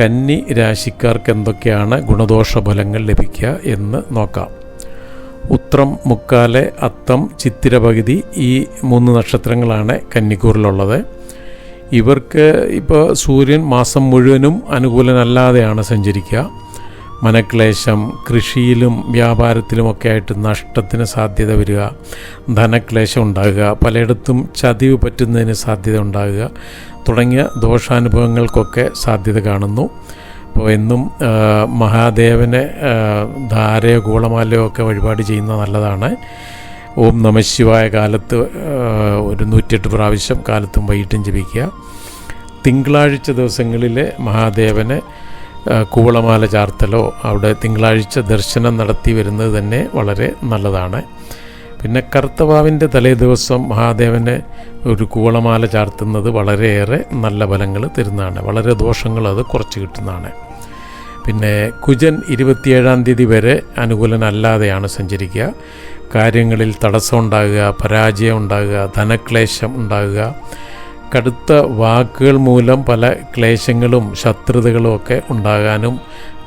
കന്നി രാശിക്കാർക്ക് എന്തൊക്കെയാണ് ഗുണദോഷ ഫലങ്ങൾ ലഭിക്കുക എന്ന് നോക്കാം. ഉത്രം മുക്കാലെ അത്തം ചിത്തിര പകുതി ഈ മൂന്ന് നക്ഷത്രങ്ങളാണ് കന്നിക്കൂറിലുള്ളത്. ഇവർക്ക് ഇപ്പോൾ സൂര്യൻ മാസം മുഴുവനും അനുകൂലനല്ലാതെയാണ് സഞ്ചരിക്കുക. മനക്ലേശം കൃഷിയിലും വ്യാപാരത്തിലുമൊക്കെ ആയിട്ട് നഷ്ടത്തിന് സാധ്യത വരിക. ധനക്ലേശം ഉണ്ടാകുക. പലയിടത്തും ചതിവ് പറ്റുന്നതിന് സാധ്യത ഉണ്ടാകുക. തുടങ്ങിയ ദോഷാനുഭവങ്ങൾക്കൊക്കെ സാധ്യത കാണുന്നു. അപ്പോൾ എന്നും മഹാദേവനെ ധാരയോ ഗോളമാലയോ ഒക്കെ വഴിപാട് ചെയ്യുന്നത് നല്ലതാണ്. ഓം നമശിവായ കാലത്ത് ഒരു നൂറ്റിയെട്ട് പ്രാവശ്യം കാലത്തും വൈകിട്ടും ജപിക്കുക. തിങ്കളാഴ്ച ദിവസങ്ങളിൽ മഹാദേവനെ കൂവളമാല ചാർത്തലോ അവിടെ തിങ്കളാഴ്ച ദർശനം നടത്തി വരുന്നത് തന്നെ വളരെ നല്ലതാണ്. പിന്നെ കർത്തവാവിന്റെ തലേ ദിവസം മഹാദേവനെ ഒരു കൂളമാല ചാർത്തുന്നത് വളരെയേറെ നല്ല ഫലങ്ങൾ തരുന്നതാണ്. വളരെ ദോഷങ്ങൾ അത് കുറച്ച് കിട്ടുന്നതാണ്. പിന്നെ കുജൻ ഇരുപത്തിയേഴാം തീയതി വരെ അനുകൂലനല്ലാതെയാണ് സഞ്ചരിക്കുക. കാര്യങ്ങളിൽ തടസ്സം ഉണ്ടാകുക പരാജയം ഉണ്ടാകുക ധനക്ലേശം ഉണ്ടാകുക. കടുത്ത വാക്കുകൾ മൂലം പല ക്ലേശങ്ങളും ശത്രുതകളും ഒക്കെ ഉണ്ടാകാനും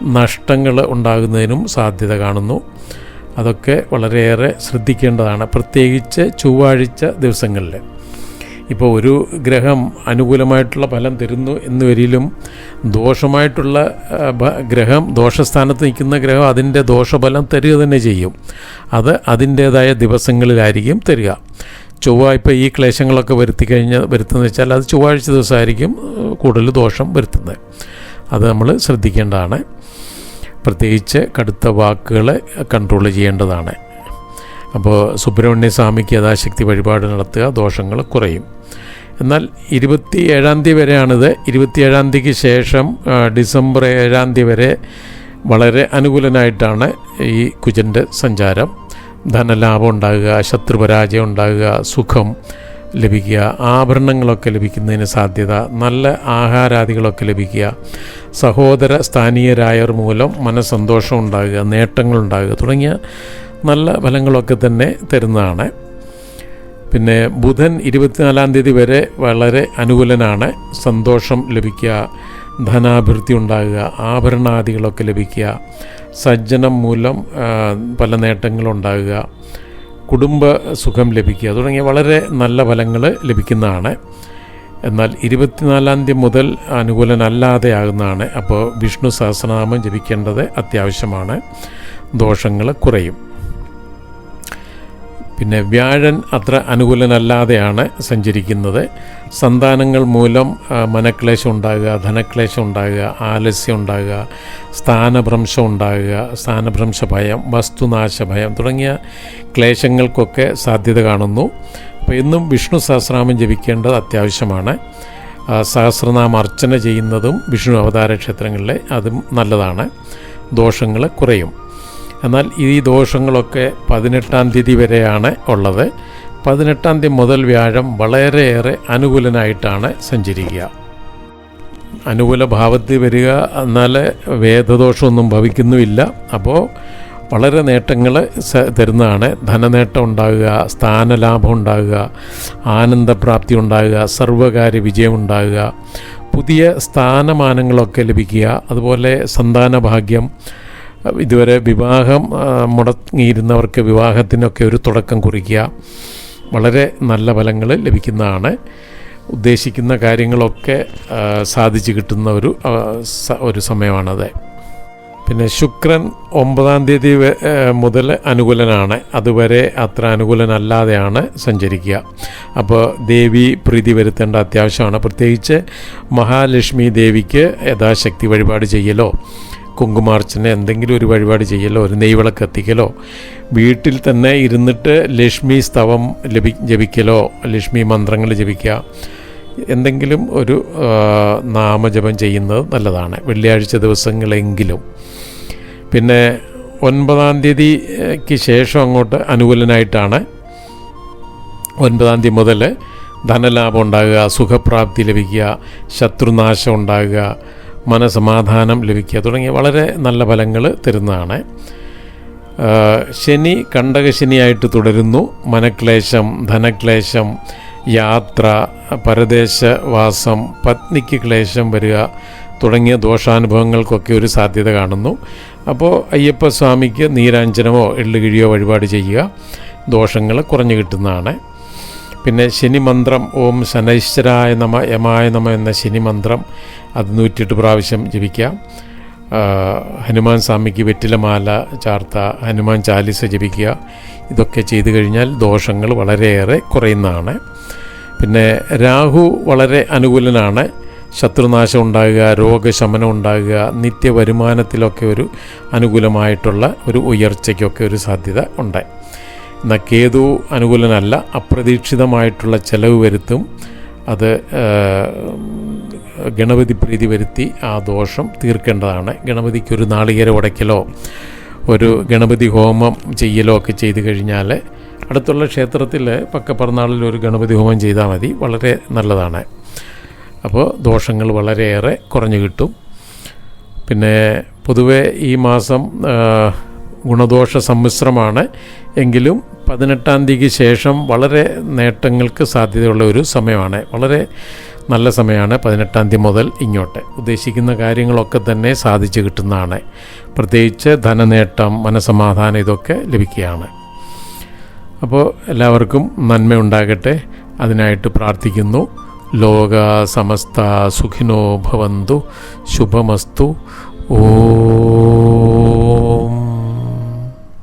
നഷ്ടങ്ങൾ ഉണ്ടാകുന്നതിനും സാധ്യത കാണുന്നു. അതൊക്കെ വളരെയേറെ ശ്രദ്ധിക്കേണ്ടതാണ് പ്രത്യേകിച്ച് ചൊവ്വാഴ്ച ദിവസങ്ങളിൽ. ഇപ്പോൾ ഒരു ഗ്രഹം അനുകൂലമായിട്ടുള്ള ഫലം തരുന്നു എന്ന് വരിലും ദോഷമായിട്ടുള്ള ഗ്രഹം ദോഷസ്ഥാനത്ത് നിൽക്കുന്ന ഗ്രഹം അതിന്റെ ദോഷഫലം തരിക തന്നെ ചെയ്യും. അത് അതിന്റേതായ ദിവസങ്ങളിലായിരിക്കും തരിക. ചൊവ്വ ഇപ്പോൾ ഈ ക്ലേശങ്ങളൊക്കെ വരുത്തി കഴിഞ്ഞാൽ വരുത്തുന്നത് വെച്ചാൽ അത് ചൊവ്വാഴ്ച ദിവസമായിരിക്കും കൂടുതൽ ദോഷം വരുത്തുന്നത്. അത് നമ്മൾ ശ്രദ്ധിക്കേണ്ടതാണ്. പ്രത്യേകിച്ച് കടുത്ത വാക്കുകൾ കൺട്രോൾ ചെയ്യേണ്ടതാണ്. അപ്പോൾ സുബ്രഹ്മണ്യ സ്വാമിക്ക് യഥാശക്തി വഴിപാട് നടത്തുക ദോഷങ്ങൾ കുറയും. എന്നാൽ ഇരുപത്തി ഏഴാം തീയതി വരെയാണിത്. ഇരുപത്തിയേഴാം തീയതിക്ക് ശേഷം ഡിസംബർ ഏഴാം തീയതി വരെ വളരെ അനുകൂലനായിട്ടാണ് ഈ കുജന്റെ സഞ്ചാരം. ധനലാഭം ഉണ്ടാകുക ശത്രുപരാജയം ഉണ്ടാകുക സുഖം ലഭിക്കുക ആഭരണങ്ങളൊക്കെ ലഭിക്കുന്നതിന് സാധ്യത നല്ല ആഹാരാദികളൊക്കെ ലഭിക്കുക സഹോദര സ്ഥാനീയരായവർ മൂലം മനസ്സന്തോഷം ഉണ്ടാകുക നേട്ടങ്ങളുണ്ടാകുക തുടങ്ങിയ നല്ല ഫലങ്ങളൊക്കെ തന്നെ തരുന്നതാണ്. പിന്നെ ബുധൻ ഇരുപത്തിനാലാം തീയതി വരെ വളരെ അനുകൂലനാണ്. സന്തോഷം ലഭിക്കുക ധനാഭിവൃദ്ധി ഉണ്ടാകുക ആഭരണാദികളൊക്കെ ലഭിക്കുക സജ്ജനം മൂലം പല നേട്ടങ്ങളുണ്ടാകുക കുടുംബ സുഖം ലഭിക്കുക. തുടങ്ങിയ വളരെ നല്ല ഫലങ്ങൾ ലഭിക്കുന്നതാണ്. എന്നാൽ ഇരുപത്തിനാലാം തീയതി മുതൽ അനുകൂലനല്ലാതെ ആകുന്നതാണ് അപ്പോൾ വിഷ്ണു സഹസ്രനാമം ജപിക്കേണ്ടത് അത്യാവശ്യമാണ്. ദോഷങ്ങൾ കുറയും. പിന്നെ വ്യാഴൻ അത്ര അനുകൂലനല്ലാതെയാണ് സഞ്ചരിക്കുന്നത്. സന്താനങ്ങൾ മൂലം മനക്ലേശം ഉണ്ടാകുക ധനക്ലേശം ഉണ്ടാകുക ആലസ്യം ഉണ്ടാകുക സ്ഥാനഭ്രംശം ഉണ്ടാകുക സ്ഥാനഭ്രംശ ഭയം വസ്തുനാശ ഭയം തുടങ്ങിയ ക്ലേശങ്ങൾക്കൊക്കെ സാധ്യത കാണുന്നു. അപ്പോൾ ഇന്നും വിഷ്ണു സഹസ്രനാമം ജപിക്കേണ്ടത് അത്യാവശ്യമാണ്. സഹസ്രനാമ അർച്ചന ചെയ്യുന്നതും വിഷ്ണു അവതാര ക്ഷേത്രങ്ങളിലെ അതും നല്ലതാണ്. ദോഷങ്ങൾ കുറയും. എന്നാൽ ഈ ദോഷങ്ങളൊക്കെ പതിനെട്ടാം തീയതി വരെയാണ് ഉള്ളത്. പതിനെട്ടാം തീയതി മുതൽ വ്യാഴം വളരെയേറെ അനുകൂലനായിട്ടാണ് സഞ്ചരിക്കുക. അനുകൂല ഭാവത്തിൽ വരിക എന്നാൽ വേദദോഷമൊന്നും ഭവിക്കുന്നുമില്ല. അപ്പോൾ വളരെ നേട്ടങ്ങൾ തരുന്നതാണ്. ധനനേട്ടം ഉണ്ടാകുക സ്ഥാനലാഭം ഉണ്ടാകുക ആനന്ദപ്രാപ്തി ഉണ്ടാകുക സർവകാര്യ വിജയം ഉണ്ടാകുക പുതിയ സ്ഥാനമാനങ്ങളൊക്കെ ലഭിക്കുക അതുപോലെ സന്താന ഭാഗ്യം ഇതുവരെ വിവാഹം മുടങ്ങിയിരുന്നവർക്ക് വിവാഹത്തിനൊക്കെ ഒരു തുടക്കം കുറിക്കുക വളരെ നല്ല ഫലങ്ങൾ ലഭിക്കുന്നതാണ്. ഉദ്ദേശിക്കുന്ന കാര്യങ്ങളൊക്കെ സാധിച്ചു കിട്ടുന്ന ഒരു ഒരു സമയമാണത്. പിന്നെ ശുക്രൻ ഒമ്പതാം തീയതി മുതൽ അനുകൂലനാണ്. അതുവരെ അത്ര അനുകൂലനല്ലാതെയാണ് സഞ്ചരിക്കുക. അപ്പോൾ ദേവി പ്രീതി വരുത്തേണ്ട അത്യാവശ്യമാണ്. പ്രത്യേകിച്ച് മഹാലക്ഷ്മി ദേവിക്ക് യഥാശക്തി വഴിപാട് ചെയ്യലോ കുങ്കുമാർച്ചന എന്തെങ്കിലും ഒരു വഴിപാട് ചെയ്യലോ ഒരു നെയ്വിളക്ക് എത്തിക്കലോ വീട്ടിൽ തന്നെ ഇരുന്നിട്ട് ലക്ഷ്മി സ്തവം ലഭി ജപിക്കലോ ലക്ഷ്മി മന്ത്രങ്ങൾ ജപിക്കുക എന്തെങ്കിലും ഒരു നാമജപം ചെയ്യുന്നത് നല്ലതാണ്. വെള്ളിയാഴ്ച ദിവസങ്ങളെങ്കിലും. പിന്നെ ഒൻപതാം തീയതിക്ക് ശേഷം അങ്ങോട്ട് അനുകൂലനായിട്ടാണ് ഒൻപതാം തീയതി മുതൽ ധനലാഭം ഉണ്ടാകുക സുഖപ്രാപ്തി ലഭിക്കുക ശത്രുനാശം ഉണ്ടാകുക മനസമാധാനം ലഭിക്കുക. തുടങ്ങിയ വളരെ നല്ല ഫലങ്ങൾ തരുന്നതാണ്. ശനി ശനി കണ്ടകശനിയായിട്ട് തുടരുന്നു. മനക്ലേശം ധനക്ലേശം യാത്ര പരദേശവാസം പത്നിക്ക് ക്ലേശം വരിക തുടങ്ങിയ ദോഷാനുഭവങ്ങൾക്കൊക്കെ ഒരു സാധ്യത കാണുന്നു. അപ്പോൾ അയ്യപ്പസ്വാമിക്ക് നീരാഞ്ജനമോ എള്ളുകിഴിയോ വഴിപാട് ചെയ്യുക ദോഷങ്ങൾ കുറഞ്ഞു കിട്ടുന്നതാണ്. പിന്നെ ശനി മന്ത്രം ഓം ശനൈശ്വരായ നമ യമായ നമ എന്ന ശനി മന്ത്രം അത് നൂറ്റിയെട്ട് പ്രാവശ്യം ജപിക്കാം. ഹനുമാൻ സ്വാമിക്ക് വെറ്റിലമാല ചാർത്ത ഹനുമാൻ ചാലിസ ജപിക്കുക. ഇതൊക്കെ ചെയ്തു കഴിഞ്ഞാൽ ദോഷങ്ങൾ വളരെയേറെ കുറയുന്നതാണ്. പിന്നെ രാഹു വളരെ അനുകൂലനാണ്. ശത്രുനാശം ഉണ്ടാകുക രോഗശമനം ഉണ്ടാകുക നിത്യവരുമാനത്തിലൊക്കെ ഒരു അനുകൂലമായിട്ടുള്ള ഒരു ഉയർച്ചയ്ക്കൊക്കെ ഒരു സാധ്യത ഉണ്ട്. എന്നാൽ കേതു അനുകൂലനല്ല അപ്രതീക്ഷിതമായിട്ടുള്ള ചെലവ് വരുത്തും. അത് ഗണപതി പ്രീതി വരുത്തി ആ ദോഷം തീർക്കേണ്ടതാണ്. ഗണപതിക്ക് ഒരു നാളികേര ഉടയ്ക്കലോ ഒരു ഗണപതി ഹോമം ചെയ്യലോ ഒക്കെ ചെയ്തു കഴിഞ്ഞാൽ അടുത്തുള്ള ക്ഷേത്രത്തിൽ പക്കപ്പറന്നാളിൽ ഒരു ഗണപതി ഹോമം ചെയ്താൽ മതി. വളരെ നല്ലതാണ്. അപ്പോൾ ദോഷങ്ങൾ വളരെയേറെ കുറഞ്ഞു കിട്ടും. പിന്നെ പൊതുവെ ഈ മാസം ഗുണദോഷ സമ്മിശ്രമാണ്. എങ്കിലും പതിനെട്ടാം തീയതിക്ക് ശേഷം വളരെ നേട്ടങ്ങൾക്ക് സാധ്യതയുള്ള ഒരു സമയമാണ്. വളരെ നല്ല സമയമാണ് പതിനെട്ടാം തീയതി മുതൽ ഇങ്ങോട്ട്. ഉദ്ദേശിക്കുന്ന കാര്യങ്ങളൊക്കെ തന്നെ സാധിച്ചു കിട്ടുന്നതാണ്. പ്രത്യേകിച്ച് ധനനേട്ടം മനസമാധാനം ഇതൊക്കെ ലഭിക്കുകയാണ്. അപ്പോൾ എല്ലാവർക്കും നന്മയുണ്ടാകട്ടെ അതിനായിട്ട് പ്രാർത്ഥിക്കുന്നു. ലോക സമസ്ത സുഖിനോ ഭവന്തു. ശുഭമസ്തു. ഓ